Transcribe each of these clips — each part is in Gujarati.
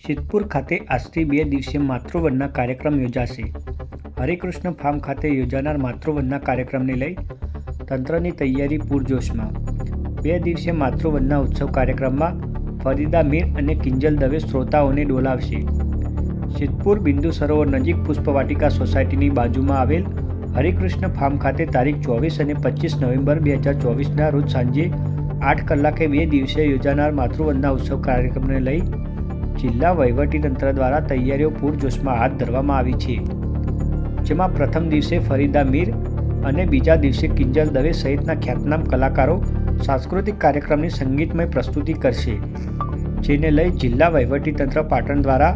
સિદ્ધપુર ખાતે આજથી બે દિવસીય માતૃવંદના કાર્યક્રમ યોજાશે. હરિકૃષ્ણ ફાર્મ ખાતે યોજાનાર માતૃવંદના કાર્યક્રમને લઈ તંત્રની તૈયારી પૂરજોશમાં. બે દિવસીય માતૃવંદના ઉત્સવ કાર્યક્રમમાં ફરીદા મીર અને કિંજલ દવે શ્રોતાઓને ડોલાવશે. સિદ્ધપુર બિંદુ સરોવર નજીક પુષ્પવાટિકા સોસાયટીની બાજુમાં આવેલ હરિકૃષ્ણ ફાર્મ ખાતે તારીખ ચોવીસ અને પચીસ નવેમ્બર બે હજાર ચોવીસના રોજ સાંજે આઠ કલાકે બે દિવસે યોજાનાર માતૃવંદના ઉત્સવ કાર્યક્રમને લઈ જિલ્લા વહીવટીતંત્ર દ્વારા તૈયારીઓ પૂરજોશમાં હાથ ધરવામાં આવી છે. જેમાં પ્રથમ દિવસે ફરીદા મીર અને બીજા દિવસે કિંજલ દવે સહિતના ખ્યાતનામ કલાકારો સાંસ્કૃતિક કાર્યક્રમની સંગીતમય પ્રસ્તુતિ કરશે, જેને લઈ જિલ્લા વહીવટીતંત્ર પાટણ દ્વારા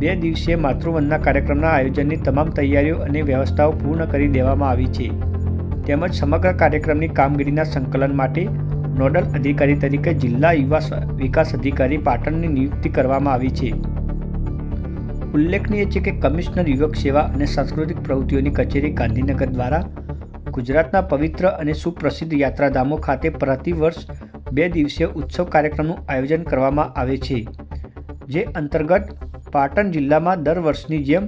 બે દિવસીય માતૃવંદના કાર્યક્રમના આયોજનની તમામ તૈયારીઓ અને વ્યવસ્થાઓ પૂર્ણ કરી દેવામાં આવી છે. તેમજ સમગ્ર કાર્યક્રમની કામગીરીના સંકલન માટે નોડલ અધિકારી તરીકે જિલ્લા યુવા વિકાસ અધિકારી પાટણની નિયુક્તિ કરવામાં આવી છે. ઉલ્લેખનીય છે કે કમિશનર યુવક સેવા અને સાંસ્કૃતિક પ્રવૃત્તિઓની કચેરી ગાંધીનગર દ્વારા ગુજરાતના પવિત્ર અને સુપ્રસિદ્ધ યાત્રાધામો ખાતે પ્રતિવર્ષ બે દિવસીય ઉત્સવ કાર્યક્રમનું આયોજન કરવામાં આવે છે, જે અંતર્ગત પાટણ જિલ્લામાં દર વર્ષની જેમ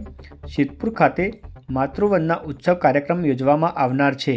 સિદ્ધપુર ખાતે માતૃવનના ઉત્સવ કાર્યક્રમ યોજવામાં આવનાર છે.